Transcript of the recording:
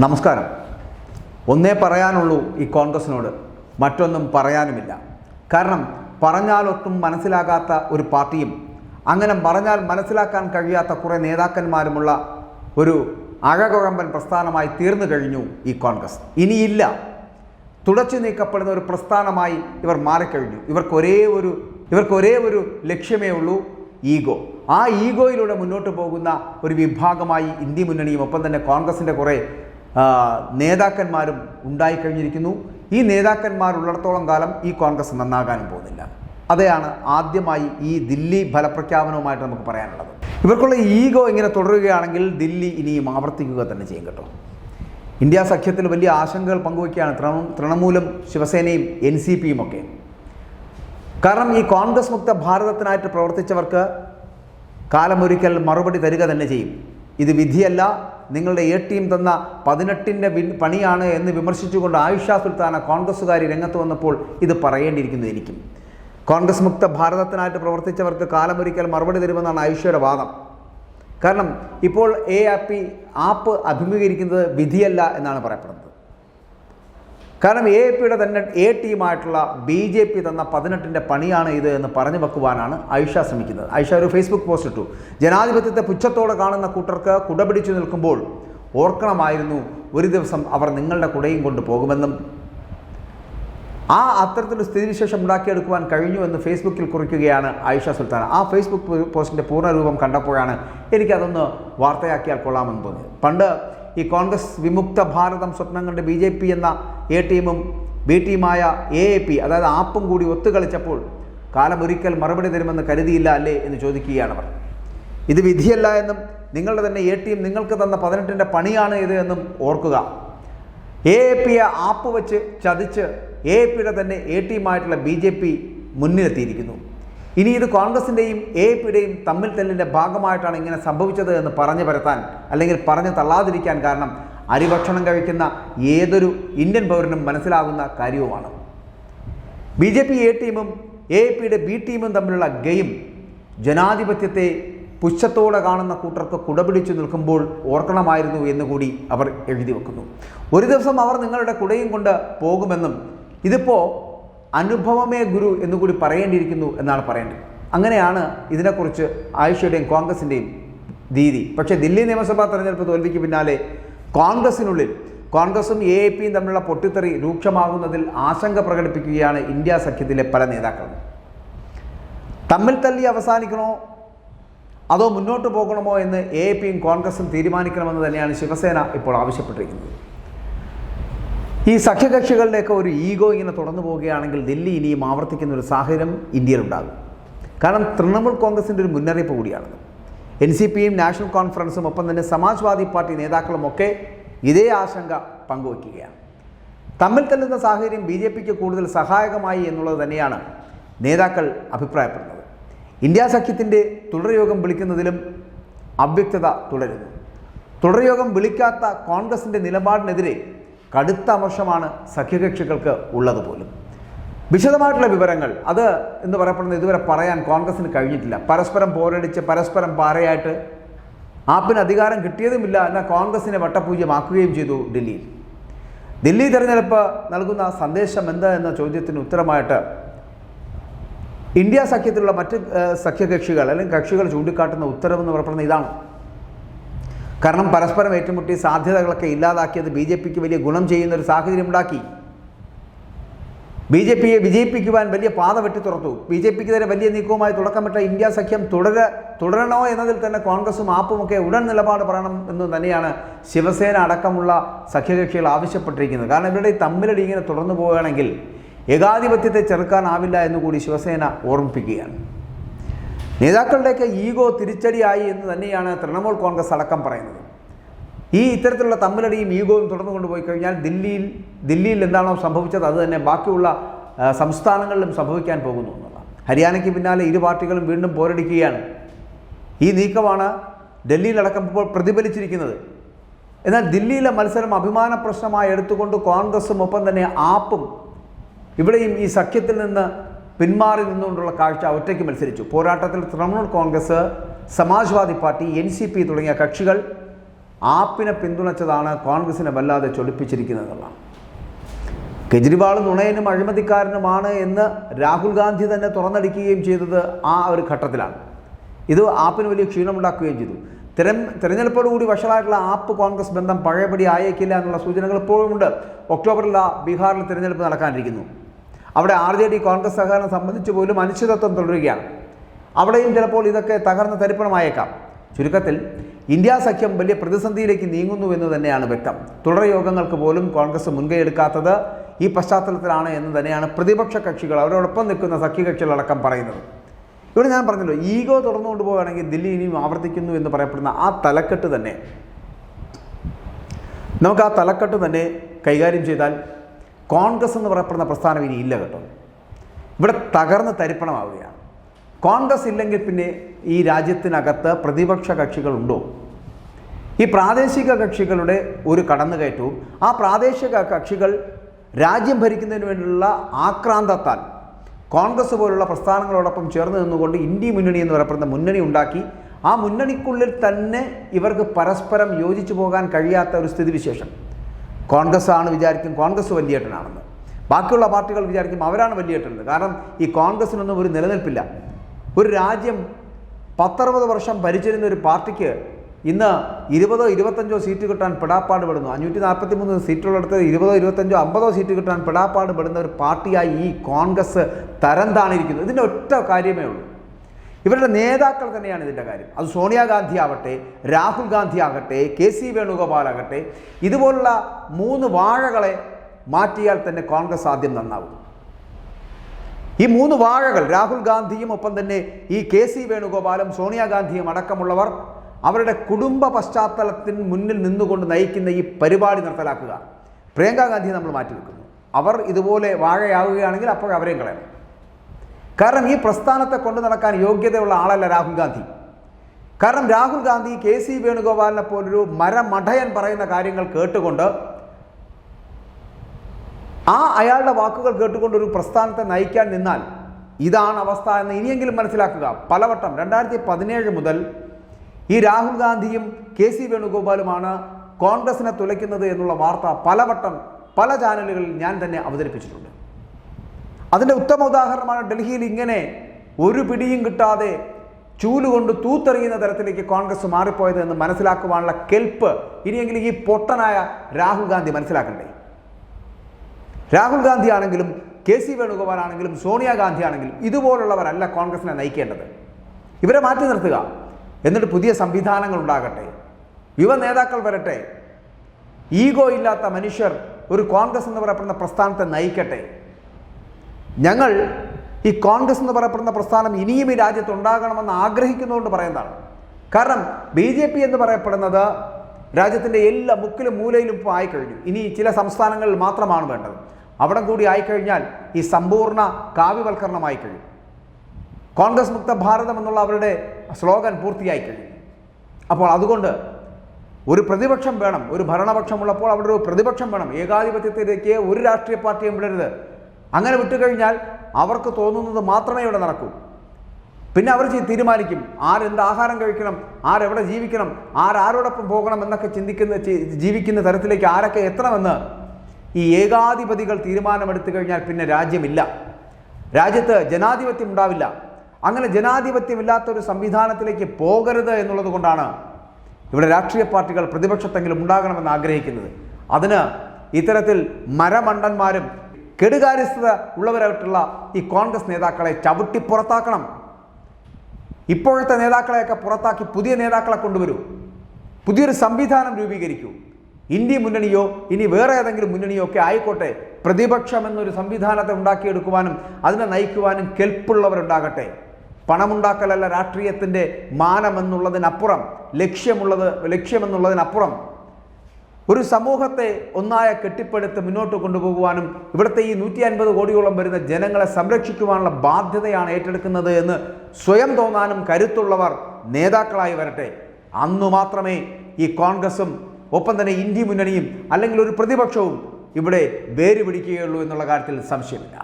നമസ്കാരം. ഒന്നേ പറയാനുള്ളൂ ഈ കോൺഗ്രസിനോട്. മറ്റൊന്നും പറയാനുമില്ല. കാരണം പറഞ്ഞാലൊട്ടും മനസ്സിലാകാത്ത ഒരു പാർട്ടിയും അങ്ങനെ പറഞ്ഞാൽ മനസ്സിലാക്കാൻ കഴിയാത്ത കുറേ നേതാക്കന്മാരുമുള്ള ഒരു അഴകുഴമ്പൻ പ്രസ്ഥാനമായി തീർന്നു കഴിഞ്ഞു ഈ കോൺഗ്രസ്. ഇനിയില്ല. തുടച്ചു നീക്കപ്പെടുന്ന ഒരു പ്രസ്ഥാനമായി ഇവർ മാറിക്കഴിഞ്ഞു. ഇവർക്ക് ഒരേ ഒരു ഇവർക്ക് ഒരേ ഒരു ലക്ഷ്യമേ ഉള്ളൂ ഈഗോ. ആ ഈഗോയിലൂടെ മുന്നോട്ട് പോകുന്ന ഒരു വിഭാഗമായി ഇന്ത്യ മുന്നണിയും ഒപ്പം തന്നെ കോൺഗ്രസിന്റെ കുറേ നേതാക്കന്മാരും ഉണ്ടായിക്കഴിഞ്ഞിരിക്കുന്നു. ഈ നേതാക്കന്മാർ ഉള്ളിടത്തോളം കാലം ഈ കോൺഗ്രസ് നന്നാകാനും പോകുന്നില്ല. അതെയാണ് ആദ്യമായി ഈ ദില്ലി ഫലപ്രഖ്യാപനവുമായിട്ട് നമുക്ക് പറയാനുള്ളത്. ഇവർക്കുള്ള ഈഗോ ഇങ്ങനെ തുടരുകയാണെങ്കിൽ ദില്ലി ഇനിയും ആവർത്തിക്കുക തന്നെ ചെയ്യും കേട്ടോ. ഇന്ത്യ സഖ്യത്തിൽ വലിയ ആശങ്കകൾ പങ്കുവയ്ക്കുകയാണ് തൃണ- തൃണമൂലും ശിവസേനയും എൻ സി പിയും ഒക്കെ. കാരണം ഈ കോൺഗ്രസ് മുക്ത ഭാരതത്തിനായിട്ട് പ്രവർത്തിച്ചവർക്ക് കാലമൊരിക്കൽ മറുപടി തരിക തന്നെ ചെയ്യും. ഇത് വിധിയല്ല. നിങ്ങളുടെ എ ടീം തന്ന പതിനെട്ടിന്റെ പണിയാണ് എന്ന് വിമർശിച്ചുകൊണ്ട് ആയിഷ സുൽത്താന കോൺഗ്രസ്സുകാരി രംഗത്ത് വന്നപ്പോൾ ഇത് പറയേണ്ടിയിരിക്കുന്നു എനിക്കും. കോൺഗ്രസ് മുക്ത ഭാരതത്തിനായിട്ട് പ്രവർത്തിച്ചവർക്ക് കാലമൊരിക്കൽ മറുപടി തരുമെന്നാണ് ആയിഷയുടെ വാദം. കാരണം ഇപ്പോൾ എ ആപ്പ് ആപ്പ് അഭിമുഖീകരിക്കുന്നത് വിധിയല്ല എന്നാണ് പറയപ്പെടുന്നത്. കാരണം എ പിയുടെ തന്നെ എ ടീമായിട്ടുള്ള ബി ജെ പി തന്ന പതിനെട്ടിന്റെ പണിയാണ് ഇത് എന്ന് പറഞ്ഞു വെക്കുവാനാണ് ഐഷ ശ്രമിക്കുന്നത്. ഐഷ ഒരു ഫേസ്ബുക്ക് പോസ്റ്റ് ഇട്ടു. ജനാധിപത്യത്തെ പുച്ഛത്തോടെ കാണുന്ന കൂട്ടർക്ക് കുടപിടിച്ചു നിൽക്കുമ്പോൾ ഓർക്കണമായിരുന്നു ഒരു ദിവസം അവർ നിങ്ങളുടെ കുടയും കൊണ്ട് പോകുമെന്നും. ആ അത്തരത്തിലൊരു സ്ഥിതിവിശേഷം ഉണ്ടാക്കിയെടുക്കുവാൻ കഴിഞ്ഞു എന്ന് ഫേസ്ബുക്കിൽ കുറിക്കുകയാണ് ആയിഷ സുൽത്താൻ. ആ ഫേസ്ബുക്ക് പോസ്റ്റിന്റെ പൂർണരൂപം കണ്ടപ്പോഴാണ് എനിക്കതൊന്ന് വാർത്തയാക്കിയാൽ കൊള്ളാമെന്ന് തോന്നിയത്. പണ്ട് ഈ കോൺഗ്രസ് വിമുക്ത ഭാരതം സ്വപ്നം കണ്ട് ബി എന്ന എ ടീമും ബി ടീമായ എ എ പി അതായത് ആപ്പും കൂടി ഒത്തുകളിച്ചപ്പോൾ കാലം ഒരിക്കൽ മറുപടി തരുമെന്ന് കരുതിയില്ല അല്ലേ എന്ന് ചോദിക്കുകയാണ് അവർ. ഇത് വിധിയല്ല എന്നും നിങ്ങളുടെ തന്നെ എ ടീം നിങ്ങൾക്ക് തന്ന പതിനെട്ടിന്റെ പണിയാണ് ഇത് എന്നും ഓർക്കുക. എ എ പിയെ ആപ്പ് വെച്ച് ചതിച്ച് എ എ പിയുടെ തന്നെ എ ടീമായിട്ടുള്ള ബി ജെ പി മുന്നിലെത്തിയിരിക്കുന്നു. ഇനി ഇത് കോൺഗ്രസിന്റെയും എ പിയുടെയും തമ്മിൽ തെല്ലിന്റെ ഭാഗമായിട്ടാണ് ഇങ്ങനെ സംഭവിച്ചത് എന്ന് പറഞ്ഞു പരത്താൻ അല്ലെങ്കിൽ പറഞ്ഞു തള്ളാതിരിക്കാൻ കാരണം അരിഭക്ഷണം കഴിക്കുന്ന ഏതൊരു ഇന്ത്യൻ പൗരനും മനസ്സിലാകുന്ന കാര്യവുമാണ്. ബി ജെ പി എ ടീമും എ പിയുടെ ബി ടീമും തമ്മിലുള്ള ഗെയിം ജനാധിപത്യത്തെ പുച്ഛത്തോടെ കാണുന്ന കൂട്ടർക്ക് കുടപിടിച്ചു നിൽക്കുമ്പോൾ ഓർക്കണമായിരുന്നു എന്നുകൂടി അവർ എഴുതി വെക്കുന്നു. ഒരു ദിവസം അവർ നിങ്ങളുടെ കുടയും കൊണ്ട് പോകുമെന്നും ഇതിപ്പോൾ അനുഭവമേ ഗുരു എന്നുകൂടി പറയേണ്ടിയിരിക്കുന്നു എന്നാണ് പറയേണ്ടത്. അങ്ങനെയാണ് ഇതിനെക്കുറിച്ച് ആയിഷയുടെയും കോൺഗ്രസിന്റെയും രീതി. പക്ഷേ ദില്ലി നിയമസഭാ തെരഞ്ഞെടുപ്പ് തോൽവിക്ക് പിന്നാലെ കോൺഗ്രസിനുള്ളിൽ കോൺഗ്രസും എ എ പിയും തമ്മിലുള്ള പൊട്ടിത്തെറി രൂക്ഷമാകുന്നതിൽ ആശങ്ക പ്രകടിപ്പിക്കുകയാണ് ഇന്ത്യ സഖ്യത്തിലെ പല നേതാക്കളും. തമ്മിൽ തല്ലി അവസാനിക്കണോ? അതോ മുന്നോട്ട് പോകണമോ എന്ന് എ എ പിയും കോൺഗ്രസും തീരുമാനിക്കണമെന്ന് തന്നെയാണ് ശിവസേന ഇപ്പോൾ ആവശ്യപ്പെട്ടിരിക്കുന്നത്. ഈ സഖ്യകക്ഷികളുടെയൊക്കെ ഒരു ഈഗോ ഇങ്ങനെ തുടർന്നു പോവുകയാണെങ്കിൽ ദില്ലി ഇനിയും ആവർത്തിക്കുന്ന ഒരു സാഹചര്യം ഇന്ത്യയിലുണ്ടാകും. കാരണം തൃണമൂൽ കോൺഗ്രസിന്റെ ഒരു മുന്നറിയിപ്പ് കൂടിയാണത്. എൻ സി പിയും നാഷണൽ കോൺഫറൻസും ഒപ്പം തന്നെ സമാജ്വാദി പാർട്ടി നേതാക്കളുമൊക്കെ ഇതേ ആശങ്ക പങ്കുവയ്ക്കുകയാണ്. തമ്മിൽ തല്ലുന്ന സാഹചര്യം ബി ജെ പിക്ക് കൂടുതൽ സഹായകമായി എന്നുള്ളത് തന്നെയാണ് നേതാക്കൾ അഭിപ്രായപ്പെടുന്നത്. ഇന്ത്യ സഖ്യത്തിന്റെ തുടർയോഗം വിളിക്കുന്നതിലും അവ്യക്തത തുടരുന്നു. തുടർയോഗം വിളിക്കാത്ത കോൺഗ്രസിന്റെ നിലപാടിനെതിരെ കടുത്ത അമർഷമാണ് സഖ്യകക്ഷികൾക്ക് ഉള്ളത് പോലും വിശദമായിട്ടുള്ള വിവരങ്ങൾ. അത് എന്ന് പറയപ്പെടുന്നത് ഇതുവരെ പറയാൻ കോൺഗ്രസിന് കഴിഞ്ഞിട്ടില്ല. പരസ്പരം പോരടിച്ച് പരസ്പരം പാറയായിട്ട് ആപ്പിന് അധികാരം കിട്ടിയതുമില്ല എന്ന കോൺഗ്രസിനെ വട്ടപൂജ്യമാക്കുകയും ചെയ്തു ഡൽഹിയിൽ. ദില്ലി തെരഞ്ഞെടുപ്പ് നൽകുന്ന സന്ദേശം എന്താ എന്ന ചോദ്യത്തിന് ഉത്തരമായിട്ട് ഇന്ത്യ സഖ്യത്തിലുള്ള മറ്റ് സഖ്യകക്ഷികൾ അല്ലെങ്കിൽ കക്ഷികൾ ചൂണ്ടിക്കാട്ടുന്ന ഉത്തരവെന്ന് പറയപ്പെടുന്നത് ഇതാണ്. കാരണം പരസ്പരം ഏറ്റുമുട്ടി സാധ്യതകളൊക്കെ ഇല്ലാതാക്കിയത് ബി ജെ പിക്ക് വലിയ ഗുണം ചെയ്യുന്ന ഒരു സാഹചര്യം ഉണ്ടാക്കി ബി ജെ പിയെ വിജയിപ്പിക്കുവാൻ വലിയ പാത വെട്ടി തുറത്തു ബി ജെ പിക്ക് തന്നെ വലിയ നീക്കവുമായി തുടക്കമിട്ട ഇന്ത്യ സഖ്യം തുടര തുടരണോ എന്നതിൽ തന്നെ കോൺഗ്രസും ആപ്പുമൊക്കെ ഉടൻ നിലപാട് പറയണം എന്ന് തന്നെയാണ് ശിവസേന അടക്കമുള്ള സഖ്യകക്ഷികൾ ആവശ്യപ്പെട്ടിരിക്കുന്നത്. കാരണം ഇവരുടെ തമ്മിലടി ഇങ്ങനെ തുടർന്നു പോവുകയാണെങ്കിൽ ഏകാധിപത്യത്തെ ചെറുക്കാനാവില്ല എന്നുകൂടി ശിവസേന ഓർമ്മിപ്പിക്കുകയാണ്. നേതാക്കളുടെയൊക്കെ ഈഗോ തിരിച്ചടിയായി എന്ന് തന്നെയാണ് തൃണമൂൽ കോൺഗ്രസ് അടക്കം പറയുന്നത്. ഈ ഇത്തരത്തിലുള്ള തമ്മിലടിയും ഈഗോയും തുടർന്നു കൊണ്ടുപോയി കഴിഞ്ഞാൽ ദില്ലിയിൽ ദില്ലിയിൽ എന്താണോ സംഭവിച്ചത് അത് തന്നെ ബാക്കിയുള്ള സംസ്ഥാനങ്ങളിലും സംഭവിക്കാൻ പോകുന്നു എന്നുള്ളതാണ്. ഹരിയാനയ്ക്ക് പിന്നാലെ ഇരു പാർട്ടികളും വീണ്ടും പോരടിക്കുകയാണ്. ഈ നീക്കമാണ് ഡൽഹിയിലടക്കം ഇപ്പോൾ പ്രതിഫലിച്ചിരിക്കുന്നത്. എന്നാൽ ദില്ലിയിലെ മത്സരം അഭിമാന പ്രശ്നമായി എടുത്തുകൊണ്ട് കോൺഗ്രസും ഒപ്പം തന്നെ ആപ്പും ഇവിടെയും ഈ സഖ്യത്തിൽ നിന്ന് പിന്മാറി നിന്നുകൊണ്ടുള്ള കാഴ്ച ഒറ്റയ്ക്ക് മത്സരിച്ചു. പോരാട്ടത്തിൽ തൃണമൂൽ കോൺഗ്രസ് സമാജ്വാദി പാർട്ടി എൻ തുടങ്ങിയ കക്ഷികൾ ആപ്പിനെ പിന്തുണച്ചതാണ് കോൺഗ്രസിനെ വല്ലാതെ ചൊടിപ്പിച്ചിരിക്കുന്നതെന്നുള്ളതാണ് കെജ്രിവാൾ നുണയനും അഴിമതിക്കാരനുമാണ് എന്ന് രാഹുൽ ഗാന്ധി തന്നെ തുറന്നടിക്കുകയും ചെയ്തത് ആ ഒരു ഘട്ടത്തിലാണ്. ഇത് ആപ്പിന് വലിയ ക്ഷീണമുണ്ടാക്കുകയും ചെയ്തു. തിരം തിരഞ്ഞെടുപ്പോടുകൂടി വഷളായിട്ടുള്ള ആപ്പ് കോൺഗ്രസ് ബന്ധം പഴയപടി ആയേക്കില്ല എന്നുള്ള സൂചനകൾ ഇപ്പോഴുമുണ്ട് ഒക്ടോബറിൽ ബീഹാറിൽ തിരഞ്ഞെടുപ്പ് നടക്കാനിരിക്കുന്നു. അവിടെ ആർ ജെ ഡി കോൺഗ്രസ് സഹകരണം സംബന്ധിച്ച് പോലും അനിശ്ചിതത്വം തുടരുകയാണ്. അവിടെയും ചിലപ്പോൾ ഇതൊക്കെ തകർന്ന തരിപ്പണമായേക്കാം. ചുരുക്കത്തിൽ ഇന്ത്യ സഖ്യം വലിയ പ്രതിസന്ധിയിലേക്ക് നീങ്ങുന്നു എന്ന് തന്നെയാണ് വ്യക്തം. തുടർ യോഗങ്ങൾക്ക് പോലും കോൺഗ്രസ് മുൻകൈ എടുക്കാത്തത് ഈ പശ്ചാത്തലത്തിലാണ് എന്ന് തന്നെയാണ് പ്രതിപക്ഷ കക്ഷികൾ അവരോടൊപ്പം നിൽക്കുന്ന സഖ്യകക്ഷികളടക്കം പറയുന്നത്. ഇവിടെ ഞാൻ പറഞ്ഞല്ലോ ഈഗോ തുറന്നുകൊണ്ട് പോവുകയാണെങ്കിൽ ദില്ലി ഇനിയും ആവർത്തിക്കുന്നു എന്ന് പറയപ്പെടുന്ന ആ തലക്കെട്ട് തന്നെ. നമുക്ക് ആ തലക്കെട്ട് തന്നെ കൈകാര്യം ചെയ്താൽ കോൺഗ്രസ് എന്ന് പറയപ്പെടുന്ന പ്രസ്ഥാനം ഇനി ഇല്ല കേട്ടോ. ഇവിടെ തകർന്ന് തരിപ്പണമാവുകയാണ്. കോൺഗ്രസ് ഇല്ലെങ്കിൽ പിന്നെ ഈ രാജ്യത്തിനകത്ത് പ്രതിപക്ഷ കക്ഷികളുണ്ടോ? ഈ പ്രാദേശിക കക്ഷികളുടെ ഒരു കടന്നുകയറ്റവും ആ പ്രാദേശിക കക്ഷികൾ രാജ്യം ഭരിക്കുന്നതിന് വേണ്ടിയുള്ള ആക്രാന്തത്താൽ കോൺഗ്രസ് പോലുള്ള പ്രസ്ഥാനങ്ങളോടൊപ്പം ചേർന്ന് നിന്നുകൊണ്ട് ഇന്ത്യ മുന്നണി എന്ന് പറയപ്പെടുന്ന മുന്നണി ഉണ്ടാക്കി ആ മുന്നണിക്കുള്ളിൽ തന്നെ ഇവർക്ക് പരസ്പരം യോജിച്ചു പോകാൻ കഴിയാത്ത ഒരു സ്ഥിതിവിശേഷം. കോൺഗ്രസ് ആണ് വിചാരിക്കും കോൺഗ്രസ് വലിയേട്ടനാണെന്ന്. ബാക്കിയുള്ള പാർട്ടികൾ വിചാരിക്കും അവരാണ് വലിയേട്ടനെന്ന്. കാരണം ഈ കോൺഗ്രസിനൊന്നും ഒരു നിലനിൽപ്പില്ല. ഒരു രാജ്യം പത്തറുപത് വർഷം ഭരിച്ചിരുന്ന ഒരു പാർട്ടിക്ക് ഇന്ന് ഇരുപതോ ഇരുപത്തഞ്ചോ സീറ്റ് കിട്ടാൻ പെടാപ്പാട് പെടുന്നു. അഞ്ഞൂറ്റി നാൽപ്പത്തി മൂന്ന് സീറ്റുള്ളിടത്ത് ഇരുപതോ ഇരുപത്തഞ്ചോ അമ്പതോ സീറ്റ് കിട്ടാൻ പെടാപ്പാട് പെടുന്ന ഒരു പാർട്ടിയായി ഈ കോൺഗ്രസ് തരം താണിരിക്കുന്നത് ഇതിന്റെ ഒറ്റ കാര്യമേ ഉള്ളൂ. ഇവരുടെ നേതാക്കൾ തന്നെയാണ് ഇതിന്റെ കാര്യം. അത് സോണിയാഗാന്ധി ആവട്ടെ രാഹുൽ ഗാന്ധി ആകട്ടെ കെ സി വേണുഗോപാൽ ആകട്ടെ ഇതുപോലുള്ള മൂന്ന് വാഴകളെ മാറ്റിയാൽ തന്നെ കോൺഗ്രസ് ആദ്യം നന്നാവും. ഈ മൂന്ന് വാഴകൾ രാഹുൽ ഗാന്ധിയും ഒപ്പം തന്നെ ഈ കെ സി വേണുഗോപാലും സോണിയാഗാന്ധിയും അടക്കമുള്ളവർ അവരുടെ കുടുംബ പശ്ചാത്തലത്തിന് മുന്നിൽ നിന്നുകൊണ്ട് നയിക്കുന്ന ഈ പരിപാടി നിർത്തലാക്കുക പ്രിയങ്ക ഗാന്ധിയെ നമ്മൾ മാറ്റി വെക്കുന്നു അവർ ഇതുപോലെ വാഴയാവുകയാണെങ്കിൽ അപ്പോൾ അവരെയും കളയണം. കാരണം ഈ പ്രസ്ഥാനത്തെ കൊണ്ടു നടക്കാൻ യോഗ്യതയുള്ള ആളല്ല രാഹുൽ ഗാന്ധി. കാരണം രാഹുൽ ഗാന്ധി കെ സി വേണുഗോപാലിനെ പോലൊരു മരമഠയൻ പറയുന്ന കാര്യങ്ങൾ കേട്ടുകൊണ്ട് ആ അയാളുടെ വാക്കുകൾ കേട്ടുകൊണ്ട് ഒരു പ്രസ്ഥാനത്തെ നയിക്കാൻ നിന്നാൽ ഇതാണ് അവസ്ഥ എന്ന് ഇനിയെങ്കിലും മനസ്സിലാക്കുക. പലവട്ടം രണ്ടായിരത്തി പതിനേഴ് മുതൽ ഈ രാഹുൽ ഗാന്ധിയും കെ സി വേണുഗോപാലുമാണ് കോൺഗ്രസിനെ തുലയ്ക്കുന്നത് എന്നുള്ള വാർത്ത പലവട്ടം പല ചാനലുകളിൽ ഞാൻ തന്നെ അവതരിപ്പിച്ചിട്ടുണ്ട്. അതിന്റെ ഉത്തമ ഉദാഹരണമാണ് ഡൽഹിയിൽ ഇങ്ങനെ ഒരു പിടിയും കിട്ടാതെ ചൂലുകൊണ്ട് തൂത്തെറിയുന്ന തരത്തിലേക്ക് കോൺഗ്രസ് മാറിപ്പോയത് എന്ന് മനസ്സിലാക്കുവാനുള്ള കെൽപ്പ് ഇനിയെങ്കിലും ഈ പൊട്ടനായ രാഹുൽ ഗാന്ധി മനസ്സിലാക്കണ്ടേ? രാഹുൽ ഗാന്ധി ആണെങ്കിലും കെ സി വേണുഗോപാൽ ആണെങ്കിലും സോണിയാഗാന്ധി ആണെങ്കിലും ഇതുപോലുള്ളവരല്ല കോൺഗ്രസിനെ നയിക്കേണ്ടത്. ഇവരെ മാറ്റി നിർത്തുക. എന്നിട്ട് പുതിയ സംവിധാനങ്ങൾ ഉണ്ടാകട്ടെ. യുവ നേതാക്കൾ വരട്ടെ. ഈഗോ ഇല്ലാത്ത മനുഷ്യർ ഒരു കോൺഗ്രസ് എന്ന് പറയപ്പെടുന്ന പ്രസ്ഥാനത്തെ നയിക്കട്ടെ. ഞങ്ങൾ ഈ കോൺഗ്രസ് എന്ന് പറയപ്പെടുന്ന പ്രസ്ഥാനം ഇനിയും ഈ രാജ്യത്ത് ഉണ്ടാകണമെന്ന് ആഗ്രഹിക്കുന്നതുകൊണ്ട് പറയുന്നതാണ്. കാരണം ബി ജെ പി എന്ന് പറയപ്പെടുന്നത് രാജ്യത്തിന്റെ എല്ലാ മുക്കിലും മൂലയിലും ഇപ്പോൾ ആയിക്കഴിഞ്ഞു. ഇനി ചില സംസ്ഥാനങ്ങളിൽ മാത്രമാണ് വേണ്ടത്. അവിടെ കൂടി ആയിക്കഴിഞ്ഞാൽ ഈ സമ്പൂർണ കാവ്യവൽക്കരണമായി കഴിയും. കോൺഗ്രസ് മുക്ത ഭാരതം എന്നുള്ള അവരുടെ സ്ലോഗൻ പൂർത്തിയായി കഴിഞ്ഞു. അപ്പോൾ അതുകൊണ്ട് ഒരു പ്രതിപക്ഷം വേണം ഒരു ഭരണപക്ഷം ഉള്ളപ്പോൾ അവിടെ ഒരു പ്രതിപക്ഷം വേണം. ഏകാധിപത്യത്തിലേക്ക് ഒരു രാഷ്ട്രീയ പാർട്ടിയും വിടരുത്. അങ്ങനെ വിട്ടുകഴിഞ്ഞാൽ അവർക്ക് തോന്നുന്നത് മാത്രമേ ഇവിടെ നടക്കൂ. പിന്നെ അവർ തീരുമാനിക്കും ആരെന്ത് ആഹാരം കഴിക്കണം ആരെവിടെ ജീവിക്കണം ആരാരോടൊപ്പം പോകണം എന്നൊക്കെ ചിന്തിക്കുന്ന ജീവിക്കുന്ന തരത്തിലേക്ക് ആരൊക്കെ എത്തണമെന്ന് ഈ ഏകാധിപതികൾ തീരുമാനമെടുത്തു കഴിഞ്ഞാൽ പിന്നെ രാജ്യമില്ല. രാജ്യത്ത് ജനാധിപത്യം ഉണ്ടാവില്ല. അങ്ങനെ ജനാധിപത്യമില്ലാത്ത ഒരു സംവിധാനത്തിലേക്ക് പോകരുത് എന്നുള്ളത് കൊണ്ടാണ് ഇവിടെ രാഷ്ട്രീയ പാർട്ടികൾ പ്രതിപക്ഷത്തെങ്കിലും ഉണ്ടാകണമെന്ന് ആഗ്രഹിക്കുന്നത്. അതിന് ഇത്തരത്തിൽ മരമണ്ടന്മാരും കെടുകാര്യസ്ഥത ഉള്ളവരായിട്ടുള്ള ഈ കോൺഗ്രസ് നേതാക്കളെ ചവിട്ടി പുറത്താക്കണം. ഇപ്പോഴത്തെ നേതാക്കളെയൊക്കെ പുറത്താക്കി പുതിയ നേതാക്കളെ കൊണ്ടുവരൂ. പുതിയൊരു സംവിധാനം രൂപീകരിക്കൂ. ഇന്ത്യ മുന്നണിയോ ഇനി വേറെ ഏതെങ്കിലും മുന്നണിയോ ഒക്കെ ആയിക്കോട്ടെ. പ്രതിപക്ഷം എന്നൊരു സംവിധാനത്തെ ഉണ്ടാക്കിയെടുക്കുവാനും അതിനെ നയിക്കുവാനും കെൽപ്പുള്ളവരുണ്ടാകട്ടെ. പണമുണ്ടാക്കലല്ല രാഷ്ട്രീയത്തിന്റെ മാനമെന്നുള്ളതിനപ്പുറം ലക്ഷ്യമുള്ളത് ലക്ഷ്യമെന്നുള്ളതിനപ്പുറം. ഒരു സമൂഹത്തെ ഒന്നായ കെട്ടിപ്പടുത്ത് മുന്നോട്ട് കൊണ്ടുപോകുവാനും ഇവിടുത്തെ ഈ നൂറ്റി അൻപത് കോടിയോളം വരുന്ന ജനങ്ങളെ സംരക്ഷിക്കുവാനുള്ള ബാധ്യതയാണ് ഏറ്റെടുക്കുന്നത് എന്ന് സ്വയം തോന്നാനും കരുത്തുള്ളവർ നേതാക്കളായി വരട്ടെ. അന്നു മാത്രമേ ഈ കോൺഗ്രസും ഒപ്പം തന്നെ ഇന്ത്യ മുന്നണിയും അല്ലെങ്കിൽ ഒരു പ്രതിപക്ഷവും ഇവിടെ വേര് പിടിക്കുകയുള്ളൂ എന്നുള്ള കാര്യത്തിൽ സംശയമില്ല.